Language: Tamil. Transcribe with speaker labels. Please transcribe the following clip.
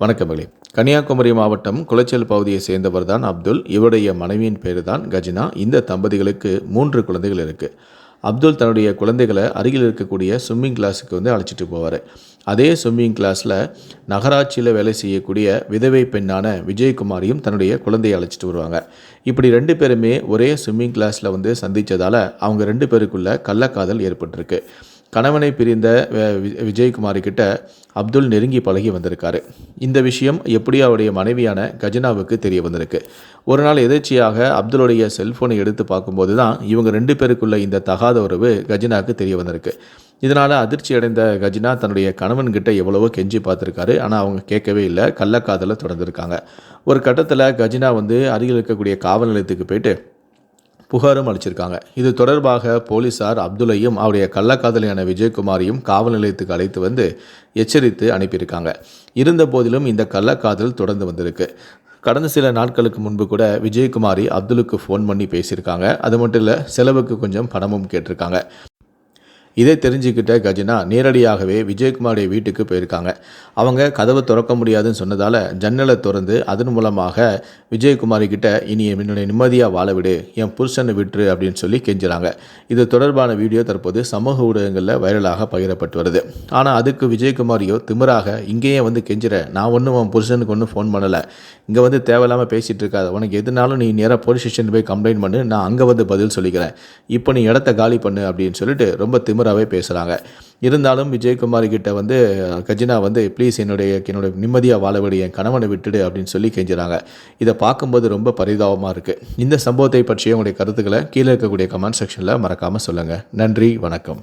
Speaker 1: வணக்கம் கன்னியாகுமரி மாவட்டம் குளச்சல் பகுதியை சேர்ந்தவர் தான் அப்துல். இவருடைய மனைவியின் பேர் தான் கஜினா. இந்த தம்பதிகளுக்கு மூன்று குழந்தைகள் இருக்குது அப்துல் தன்னுடைய குழந்தைகளை அருகில் இருக்கக்கூடிய ஸ்விம்மிங் கிளாஸுக்கு வந்து அழைச்சிட்டு போவார். அதே ஸ்விம்மிங் கிளாஸில் நகராட்சியில் வேலை செய்யக்கூடிய விதவை பெண்ணான விஜயகுமாரியும் தன்னுடைய குழந்தையை அழைச்சிட்டு வருவாங்க. இப்படி ரெண்டு பேருமே ஒரே ஸ்விம்மிங் கிளாஸில் வந்து சந்தித்ததால் அவங்க ரெண்டு பேருக்குள்ள கள்ளக்காதல் ஏற்பட்டிருக்கு. கணவனை பிரிந்த விஜயகுமாரிக்கிட்ட வி- விஜயகுமாரி அப்துல் நெருங்கி பழகி வந்திருக்காரு. இந்த விஷயம் எப்படி அவருடைய மனைவியான கஜனாவுக்கு தெரிய வந்திருக்கு. ஒரு நாள் எதேச்சியாக அப்துலுடைய செல்ஃபோனை எடுத்து பார்க்கும்போது தான் இவங்க ரெண்டு பேருக்குள்ள இந்த தகாத உறவு கஜினாவுக்கு தெரிய வந்திருக்கு. இதனால் அதிர்ச்சி அடைந்த கஜினா தன்னுடைய கணவன்கிட்ட எவ்வளவோ கெஞ்சி பார்த்துருக்காரு. ஆனால் அவங்க கேட்கவே இல்லை. கள்ளக்காதலை தொடர்ந்துருக்காங்க. ஒரு கட்டத்தில் கஜினா வந்து அருகில் இருக்கக்கூடிய காவல் நிலையத்துக்கு போயிட்டு புகாரும் அளிச்சிருக்காங்க. இது தொடர்பாக போலீசார் அப்துல்லையும் அவருடைய கள்ளக்காதலியான விஜயகுமாரையும் காவல் நிலையத்துக்கு அழைத்து வந்து எச்சரித்து அனுப்பியிருக்காங்க. இருந்த போதிலும் இந்த கள்ளக்காதல் தொடர்ந்து வந்திருக்கு. கடந்த சில நாட்களுக்கு முன்பு கூட விஜயகுமாரி அப்துலுக்கு ஃபோன் பண்ணி பேசியிருக்காங்க. அது மட்டும் இல்லை செலவுக்கு கொஞ்சம் பணமும் கேட்டிருக்காங்க. இதை தெரிஞ்சுக்கிட்ட கஜினா நேரடியாகவே விஜயகுமாருடைய வீட்டுக்கு போயிருக்காங்க. அவங்க கதவை திறக்க முடியாதுன்னு சொன்னதால் ஜன்னலை திறந்து அதன் மூலமாக விஜயகுமாரி கிட்ட இனி என்னுடைய நிம்மதியாக வாழ விடு என் புருஷனை விட்டுரு அப்படின்னு சொல்லி கெஞ்சுறாங்க. இது தொடர்பான வீடியோ தற்போது சமூக ஊடகங்களில் வைரலாக பகிரப்பட்டு வருது. ஆனால் அதுக்கு விஜயகுமாரியோ திமிராக இங்கேயே வந்து கெஞ்சுற நான் ஒன்றும் உன் புருஷனுக்கு ஒன்றும் ஃபோன் பண்ணலை. இங்கே வந்து தேவையில்லாமல் பேசிகிட்டு இருக்காத. உனக்கு எதுனாலும் நீ நேராக போலீஸ் ஸ்டேஷன் போய் கம்ப்ளைண்ட் பண்ணு. நான் அங்கே வந்து பதில் சொல்லிக்கிறேன். இப்போ நீ இடத்த காலி பண்ணு அப்படின்னு சொல்லிட்டு ரொம்ப ஓவராகவே பேசுகிறாங்க இருந்தாலும் விஜயகுமார் கிட்ட வந்து கஜினா வந்து ப்ளீஸ் என்னுடைய என்னுடைய நிம்மதியாக வாழவிடு என் கணவனை விட்டுடு அப்படின்னு சொல்லி கெஞ்சுறாங்க. இதை பார்க்கும்போது ரொம்ப பரிதாபமாக இருக்குது இந்த சம்பவத்தை பற்றிய உங்களுடைய கருத்துக்களை கீழே இருக்கக்கூடிய கமெண்ட் செக்ஷனில் மறக்காமல் சொல்லுங்கள் நன்றி வணக்கம்.